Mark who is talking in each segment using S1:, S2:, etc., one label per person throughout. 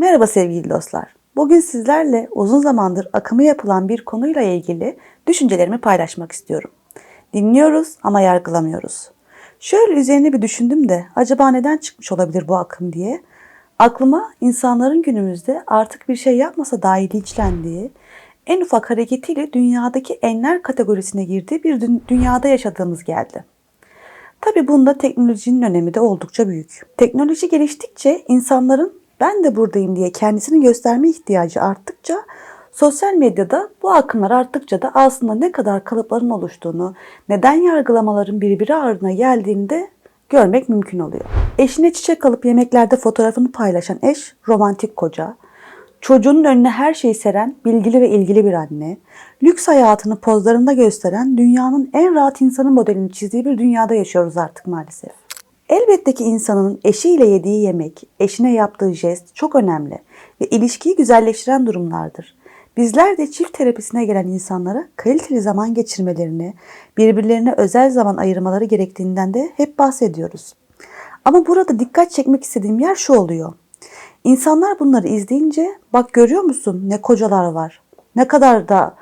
S1: Merhaba sevgili dostlar. Bugün sizlerle uzun zamandır akımı yapılan bir konuyla ilgili düşüncelerimi paylaşmak istiyorum. Dinliyoruz ama yargılamıyoruz. Şöyle üzerine bir düşündüm de acaba neden çıkmış olabilir bu akım diye. Aklıma insanların günümüzde artık bir şey yapmasa dahi linçlendiği, en ufak hareketiyle dünyadaki enler kategorisine girdiği bir dü- dünyada yaşadığımız geldi. Tabii bunda teknolojinin önemi de oldukça büyük. Teknoloji geliştikçe insanların ben de buradayım diye kendisini gösterme ihtiyacı arttıkça sosyal medyada bu akımlar arttıkça da aslında ne kadar kalıpların oluştuğunu, neden yargılamaların birbiri ardına geldiğini de görmek mümkün oluyor. Eşine çiçek alıp yemeklerde fotoğrafını paylaşan eş romantik koca, Çocuğunun önüne her şeyi seren bilgili ve ilgili bir anne, lüks hayatını pozlarında gösteren dünyanın en rahat insanı modelini çizdiği bir dünyada yaşıyoruz artık maalesef. Elbette ki insanın eşiyle yediği yemek, eşine yaptığı jest çok önemli ve ilişkiyi güzelleştiren durumlardır. Bizler de çift terapisine gelen insanlara kaliteli zaman geçirmelerini, birbirlerine özel zaman ayırmaları gerektiğinden de hep bahsediyoruz. Ama burada dikkat çekmek istediğim yer şu oluyor. İnsanlar bunları izleyince bak görüyor musun ne kocalar var. Ne kadar da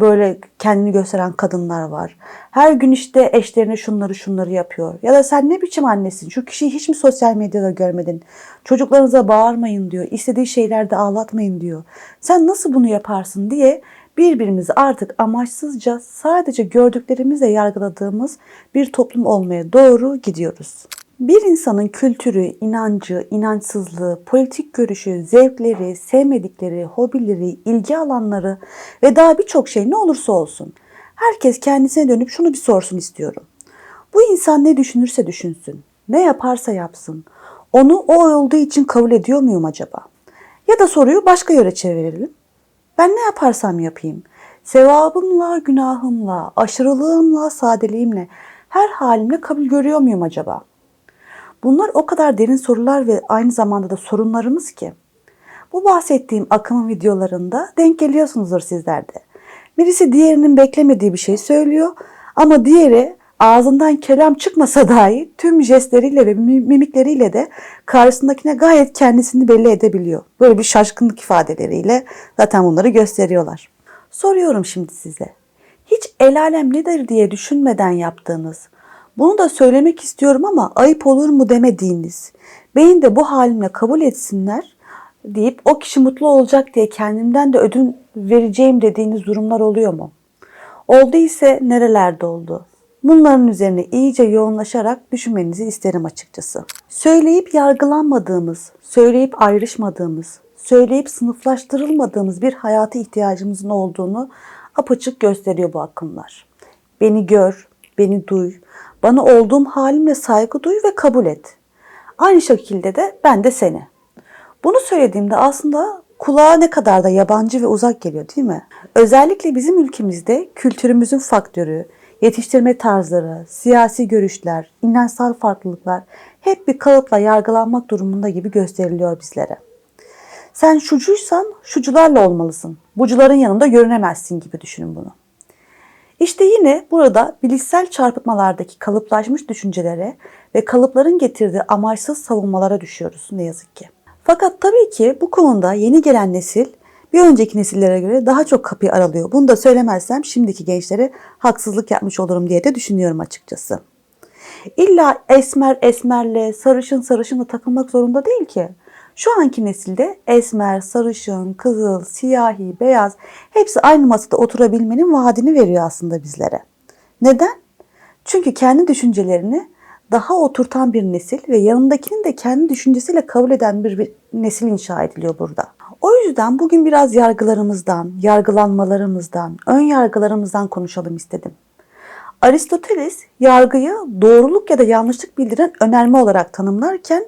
S1: böyle kendini gösteren kadınlar var. Her gün işte eşlerine şunları şunları yapıyor. Ya da sen ne biçim annesin? Şu kişiyi hiç mi sosyal medyada görmedin? Çocuklarınıza bağırmayın diyor. İstediği şeylerde ağlatmayın diyor. Sen nasıl bunu yaparsın diye birbirimizi artık amaçsızca sadece gördüklerimizle yargıladığımız bir toplum olmaya doğru gidiyoruz. Bir insanın kültürü, inancı, inançsızlığı, politik görüşü, zevkleri, sevmedikleri, hobileri, ilgi alanları ve daha birçok şey ne olursa olsun. Herkes kendisine dönüp şunu bir sorsun istiyorum. Bu insan ne düşünürse düşünsün, ne yaparsa yapsın. Onu o olduğu için kabul ediyor muyum acaba? Ya da soruyu başka yöre çevirelim. Ben ne yaparsam yapayım, sevabımla, günahımla, aşırılığımla, sadeliğimle, her halimle kabul görüyor muyum acaba? Bunlar o kadar derin sorular ve aynı zamanda da sorunlarımız ki. Bu bahsettiğim akımın videolarında denk geliyorsunuzdur sizler de. Birisi diğerinin beklemediği bir şey söylüyor ama diğeri ağzından kelam çıkmasa dahi tüm jestleriyle ve mimikleriyle de karşısındakine gayet kendisini belli edebiliyor. Böyle bir şaşkınlık ifadeleriyle zaten bunları gösteriyorlar. Soruyorum şimdi size. Hiç el alem nedir diye düşünmeden yaptığınız, bunu da söylemek istiyorum ama ayıp olur mu demediğiniz, beyin de bu halimle kabul etsinler deyip o kişi mutlu olacak diye kendimden de ödün vereceğim dediğiniz durumlar oluyor mu? Oldu ise nerelerde oldu? Bunların üzerine iyice yoğunlaşarak düşünmenizi isterim açıkçası. Söyleyip yargılanmadığımız, söyleyip ayrışmadığımız, söyleyip sınıflaştırılmadığımız bir hayata ihtiyacımızın olduğunu apaçık gösteriyor bu akımlar. Beni gör, beni duy, bana olduğum halimle saygı duy ve kabul et. Aynı şekilde de ben de seni. Bunu söylediğimde aslında kulağa ne kadar da yabancı ve uzak geliyor değil mi? Özellikle bizim ülkemizde kültürümüzün faktörü, yetiştirme tarzları, siyasi görüşler, inançsal farklılıklar hep bir kalıpla yargılanmak durumunda gibi gösteriliyor bizlere. Sen şucuysan şucularla olmalısın. Bucuların yanında görünemezsin gibi düşünün bunu. İşte yine burada bilişsel çarpıtmalardaki kalıplaşmış düşüncelere ve kalıpların getirdiği amaçsız savunmalara düşüyoruz ne yazık ki. Fakat tabii ki bu konuda yeni gelen nesil bir önceki nesillere göre daha çok kapıyı aralıyor. Bunu da söylemezsem şimdiki gençlere haksızlık yapmış olurum diye de düşünüyorum açıkçası. İlla esmer esmerle, sarışın sarışınla takılmak zorunda değil ki. Şu anki nesilde esmer, sarışın, kızıl, siyahi, beyaz hepsi aynı masada oturabilmenin vaadini veriyor aslında bizlere. Neden? Çünkü kendi düşüncelerini daha oturtan bir nesil ve yanındakinin de kendi düşüncesiyle kabul eden bir, bir nesil inşa ediliyor burada. O yüzden bugün biraz yargılarımızdan, yargılanmalarımızdan, ön yargılarımızdan konuşalım istedim. Aristoteles yargıyı doğruluk ya da yanlışlık bildiren önerme olarak tanımlarken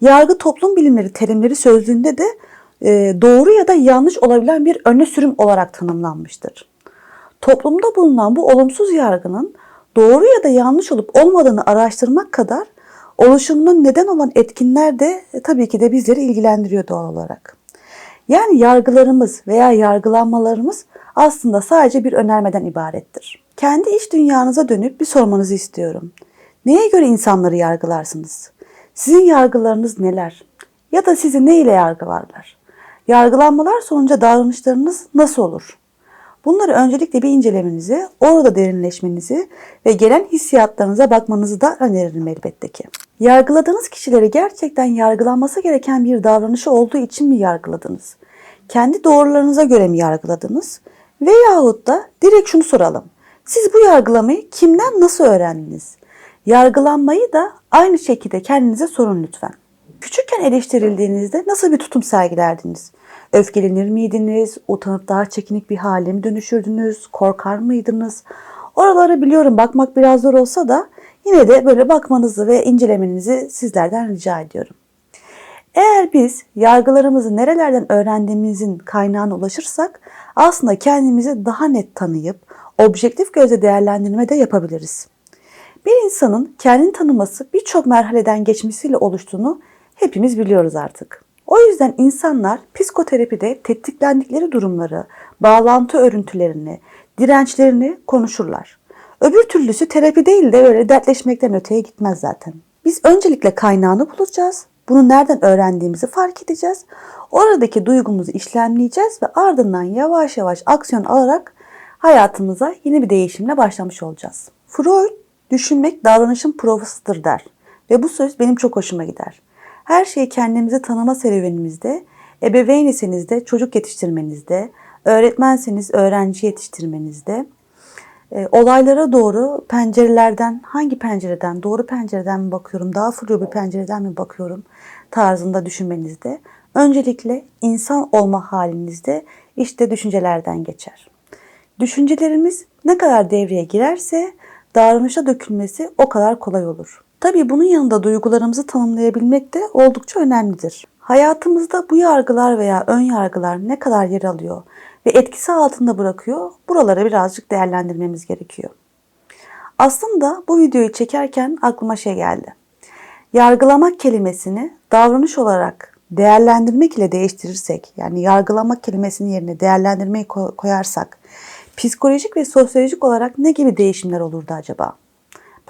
S1: yargı toplum bilimleri terimleri sözlüğünde de e, doğru ya da yanlış olabilen bir öne sürüm olarak tanımlanmıştır. Toplumda bulunan bu olumsuz yargının doğru ya da yanlış olup olmadığını araştırmak kadar oluşumuna neden olan etkinler de e, tabii ki de bizleri ilgilendiriyor doğal olarak. Yani yargılarımız veya yargılanmalarımız aslında sadece bir önermeden ibarettir. Kendi iç dünyanıza dönüp bir sormanızı istiyorum. Neye göre insanları yargılarsınız? Sizin yargılarınız neler? Ya da sizi ne ile yargılarlar? Yargılanmalar sonucu davranışlarınız nasıl olur? Bunları öncelikle bir incelemenizi, orada derinleşmenizi ve gelen hissiyatlarınıza bakmanızı da öneririm elbette ki. Yargıladığınız kişileri gerçekten yargılanması gereken bir davranışı olduğu için mi yargıladınız? Kendi doğrularınıza göre mi yargıladınız? Veyahut da direkt şunu soralım. Siz bu yargılamayı kimden nasıl öğrendiniz? Yargılanmayı da aynı şekilde kendinize sorun lütfen. Küçükken eleştirildiğinizde nasıl bir tutum sergilerdiniz? Öfkelenir miydiniz? Utanıp daha çekinik bir hale mi dönüşürdünüz? Korkar mıydınız? Oraları biliyorum bakmak biraz zor olsa da yine de böyle bakmanızı ve incelemenizi sizlerden rica ediyorum. Eğer biz yargılarımızı nerelerden öğrendiğimizin kaynağına ulaşırsak aslında kendimizi daha net tanıyıp objektif gözle değerlendirme de yapabiliriz. Bir insanın kendini tanıması birçok merhaleden geçmesiyle oluştuğunu hepimiz biliyoruz artık. O yüzden insanlar psikoterapide tetiklendikleri durumları, bağlantı örüntülerini, dirençlerini konuşurlar. Öbür türlüsü terapi değil de öyle dertleşmekten öteye gitmez zaten. Biz öncelikle kaynağını bulacağız. Bunu nereden öğrendiğimizi fark edeceğiz. Oradaki duygumuzu işlemleyeceğiz ve ardından yavaş yavaş aksiyon alarak hayatımıza yeni bir değişimle başlamış olacağız. Freud düşünmek davranışın provasıdır der. Ve bu söz benim çok hoşuma gider. Her şeyi kendimizi tanıma serüvenimizde, ebeveyn iseniz de çocuk yetiştirmenizde, öğretmenseniz öğrenci yetiştirmenizde, e, olaylara doğru pencerelerden, hangi pencereden, doğru pencereden mi bakıyorum, daha flu bir pencereden mi bakıyorum tarzında düşünmenizde, öncelikle insan olma halinizde işte düşüncelerden geçer. Düşüncelerimiz ne kadar devreye girerse davranışa dökülmesi o kadar kolay olur. Tabii bunun yanında duygularımızı tanımlayabilmek de oldukça önemlidir. Hayatımızda bu yargılar veya ön yargılar ne kadar yer alıyor ve etkisi altında bırakıyor buraları birazcık değerlendirmemiz gerekiyor. Aslında bu videoyu çekerken aklıma şey geldi. Yargılamak kelimesini davranış olarak değerlendirmek ile değiştirirsek, yani yargılamak kelimesinin yerine değerlendirmeyi koyarsak, psikolojik ve sosyolojik olarak ne gibi değişimler olurdu acaba?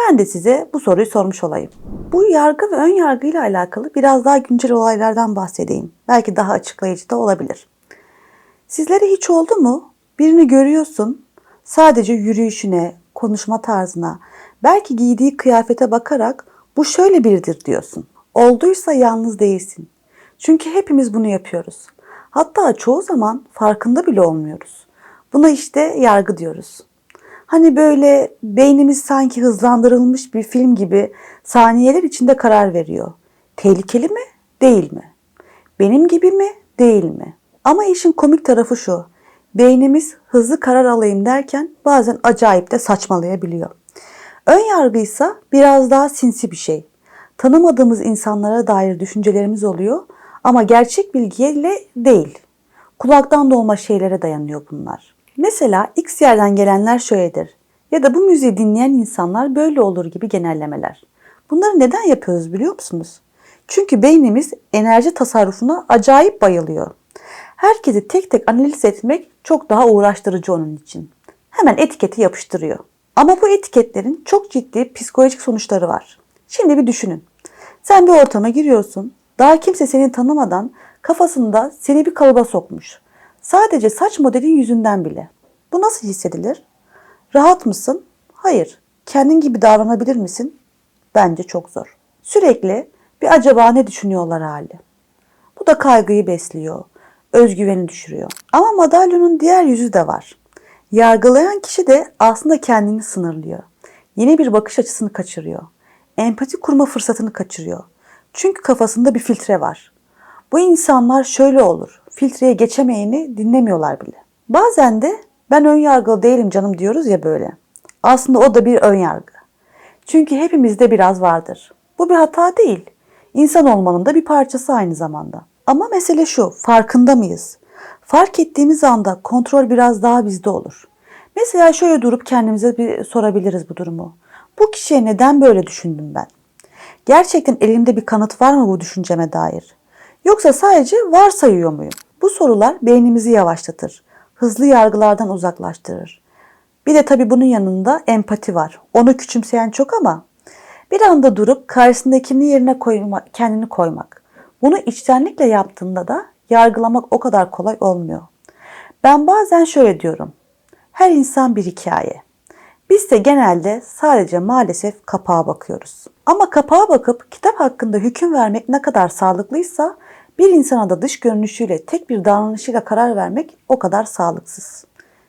S1: Ben de size bu soruyu sormuş olayım. Bu yargı ve ön yargı ile alakalı biraz daha güncel olaylardan bahsedeyim. Belki daha açıklayıcı da olabilir. Sizlere hiç oldu mu? Birini görüyorsun, sadece yürüyüşüne, konuşma tarzına, belki giydiği kıyafete bakarak bu şöyle biridir diyorsun. Olduysa yalnız değilsin. Çünkü hepimiz bunu yapıyoruz. Hatta çoğu zaman farkında bile olmuyoruz. Buna işte yargı diyoruz. Hani böyle beynimiz sanki hızlandırılmış bir film gibi saniyeler içinde karar veriyor. Tehlikeli mi? Değil mi? Benim gibi mi? Değil mi? Ama işin komik tarafı şu. Beynimiz hızlı karar alayım derken bazen acayip de saçmalayabiliyor. Ön yargıysa biraz daha sinsi bir şey. Tanımadığımız insanlara dair düşüncelerimiz oluyor ama gerçek bilgiyle değil. Kulaktan dolma şeylere dayanıyor bunlar. Mesela X yerden gelenler şöyledir ya da bu müziği dinleyen insanlar böyle olur gibi genellemeler. Bunları neden yapıyoruz biliyor musunuz? Çünkü beynimiz enerji tasarrufuna acayip bayılıyor. Herkesi tek tek analiz etmek çok daha uğraştırıcı onun için. Hemen etiketi yapıştırıyor. Ama bu etiketlerin çok ciddi psikolojik sonuçları var. Şimdi bir düşünün. Sen bir ortama giriyorsun. Daha kimse seni tanımadan kafasında seni bir kalıba sokmuş. Sadece saç modelin yüzünden bile. Bu nasıl hissedilir? Rahat mısın? Hayır. Kendin gibi davranabilir misin? Bence çok zor. Sürekli bir acaba ne düşünüyorlar hali. Bu da kaygıyı besliyor, özgüveni düşürüyor. Ama madalyonun diğer yüzü de var. Yargılayan kişi de aslında kendini sınırlıyor. Yeni bir bakış açısını kaçırıyor. Empati kurma fırsatını kaçırıyor. Çünkü kafasında bir filtre var. Bu insanlar şöyle olur. Filtreye geçemeyeni dinlemiyorlar bile. Bazen de ben ön yargılı değilim canım diyoruz ya böyle. Aslında o da bir ön yargı. Çünkü hepimizde biraz vardır. Bu bir hata değil. İnsan olmanın da bir parçası aynı zamanda. Ama mesele şu, farkında mıyız? Fark ettiğimiz anda kontrol biraz daha bizde olur. Mesela şöyle durup kendimize bir sorabiliriz bu durumu. Bu kişiye neden böyle düşündüm ben? Gerçekten elimde bir kanıt var mı bu düşünceme dair? Yoksa sadece varsayıyor muyum? Bu sorular beynimizi yavaşlatır. Hızlı yargılardan uzaklaştırır. Bir de tabii bunun yanında empati var. Onu küçümseyen çok ama bir anda durup karşısındakinin yerine koyma, kendini koymak. Bunu içtenlikle yaptığında da yargılamak o kadar kolay olmuyor. Ben bazen şöyle diyorum. Her insan bir hikaye. Biz de genelde sadece maalesef kapağa bakıyoruz. Ama kapağa bakıp kitap hakkında hüküm vermek ne kadar sağlıklıysa bir insana da dış görünüşüyle tek bir davranışıyla karar vermek o kadar sağlıksız.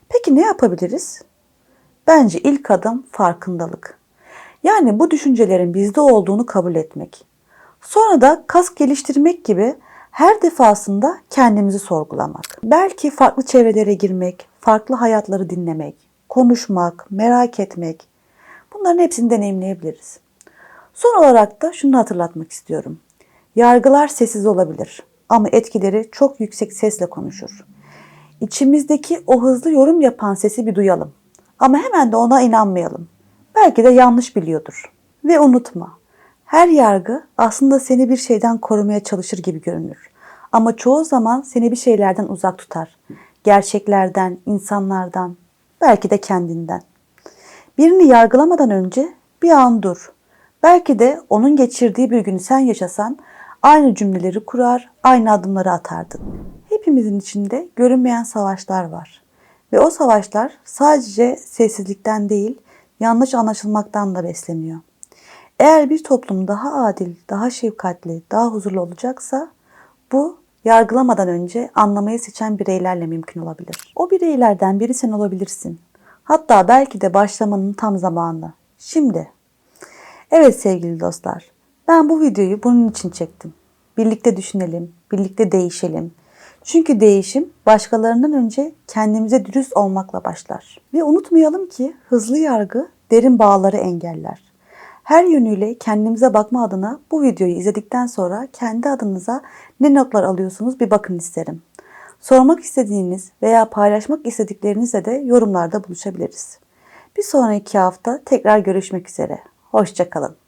S1: Peki ne yapabiliriz? Bence ilk adım farkındalık. Yani bu düşüncelerin bizde olduğunu kabul etmek. Sonra da kas geliştirmek gibi her defasında kendimizi sorgulamak. Belki farklı çevrelere girmek, farklı hayatları dinlemek, konuşmak, merak etmek. Bunların hepsini deneyimleyebiliriz. Son olarak da şunu hatırlatmak istiyorum. Yargılar sessiz olabilir ama etkileri çok yüksek sesle konuşur. İçimizdeki o hızlı yorum yapan sesi bir duyalım. Ama hemen de ona inanmayalım. Belki de yanlış biliyordur. Ve unutma, her yargı aslında seni bir şeyden korumaya çalışır gibi görünür. Ama çoğu zaman seni bir şeylerden uzak tutar. Gerçeklerden, insanlardan, belki de kendinden. Birini yargılamadan önce bir an dur. Belki de onun geçirdiği bir günü sen yaşasan aynı cümleleri kurar, aynı adımları atardın. Hepimizin içinde görünmeyen savaşlar var. Ve o savaşlar sadece sessizlikten değil, yanlış anlaşılmaktan da besleniyor. Eğer bir toplum daha adil, daha şefkatli, daha huzurlu olacaksa bu yargılamadan önce anlamayı seçen bireylerle mümkün olabilir. O bireylerden biri sen olabilirsin. Hatta belki de başlamanın tam zamanı. Şimdi. Evet sevgili dostlar. Ben bu videoyu bunun için çektim. Birlikte düşünelim, birlikte değişelim. Çünkü değişim başkalarından önce kendimize dürüst olmakla başlar. Ve unutmayalım ki hızlı yargı derin bağları engeller. Her yönüyle kendimize bakma adına bu videoyu izledikten sonra kendi adınıza ne notlar alıyorsunuz bir bakın isterim. Sormak istediğiniz veya paylaşmak istediklerinizle de yorumlarda buluşabiliriz. Bir sonraki hafta tekrar görüşmek üzere. Hoşçakalın.